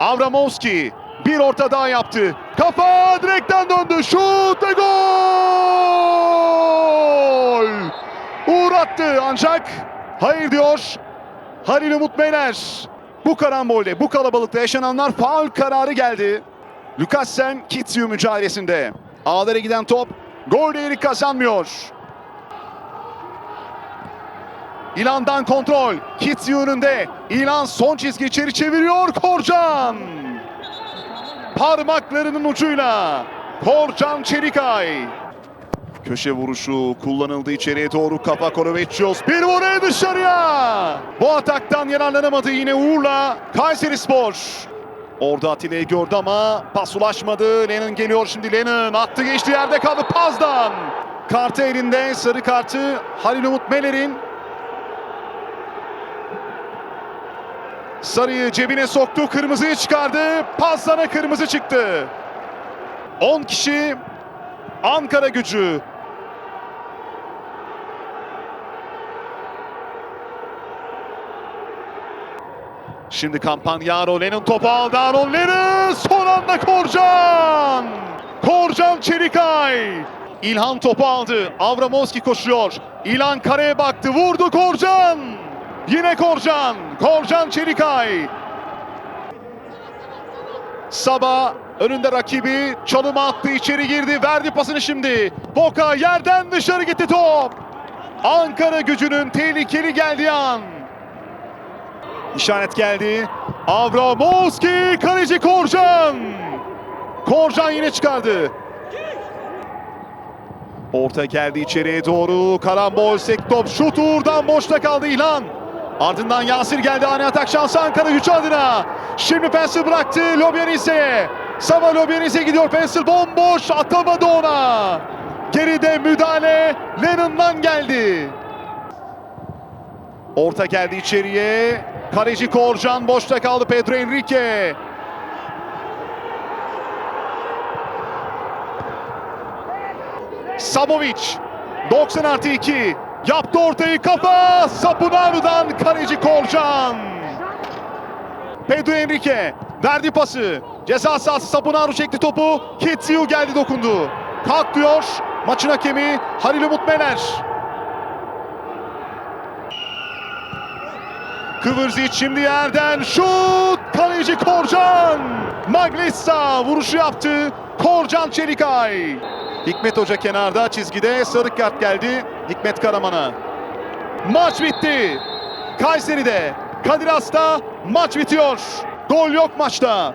Avramovski bir orta daha yaptı. Kafa direkten döndü. Şut ve gol! Uğur attı ancak hayır diyor Halil Umut Beyler. Bu karambolde, bu kalabalıkta yaşananlar faul kararı geldi. Lukasen Kitsiu mücadelesinde. Ağlara giden top gol değeri kazanmıyor. İlan'dan kontrol. Kitsiu önünde. İlan son çizgi içeri çeviriyor. Korcan. Parmaklarının ucuyla. Korcan Çelikay. Köşe vuruşu kullanıldı içeriye doğru kafa Korovecios. Bir voley dışarıya. Bu ataktan yararlanamadı yine Uğur'la Kayseri Spor. Orada Atilla'yı gördü ama pas ulaşmadı. Lennon geliyor şimdi Lennon. Attı geçti yerde kaldı Paz'dan. Kartı elinde sarı kartı Halil Umut Meler'in. Sarıyı cebine soktu. Kırmızıyı çıkardı. Paz'dan kırmızı çıktı. 10 kişi Ankara gücü Şimdi Campagnaro Lennon topu aldı. Aaron Lennon son anda Korcan. Korcan Çelikay. İlhan topu aldı. Avramovski koşuyor. İlhan kareye baktı. Vurdu Korcan. Yine Korcan. Korcan Çelikay. Saba önünde rakibi çalıma attı içeri girdi verdi pasını şimdi. Boka yerden dışarı gitti top. Ankara gücünün tehlikeli geldiği an. İşaret geldi. Avramovski kaleci Korcan. Korcan yine çıkardı. Orta geldi içeriye doğru. Karambol sek top. Şut Uğur'dan boşta kaldı İlhan. Ardından Yasir geldi. Ani atak şansı Ankara gücü adına. Şimdi Pencil bıraktı Lobianize'ye. Sava Lobianize gidiyor. Pencil bomboş atamadı ona. Geride müdahale Lennon'dan geldi. Orta geldi içeriye. Kaleci Korcan boşta kaldı Pedro Henrique. Samovic 90 artı 2 yaptı ortayı kafa Sapunaru'dan kaleci Korcan. Pedro Henrique verdi pası. Ceza sahası Sapunaru çekti topu. Kitsiu geldi dokundu. Kalk diyor maçın hakemi Halil Umut Meler. Kıvırzic şimdi yerden şut kaleci Korcan. Maglissa vuruşu yaptı. Korcan Çelikay. Hikmet Hoca kenarda çizgide sarı kart geldi Hikmet Karaman'a. Maç bitti. Kayseri'de Kadir Has'ta maç bitiyor. Gol yok maçta.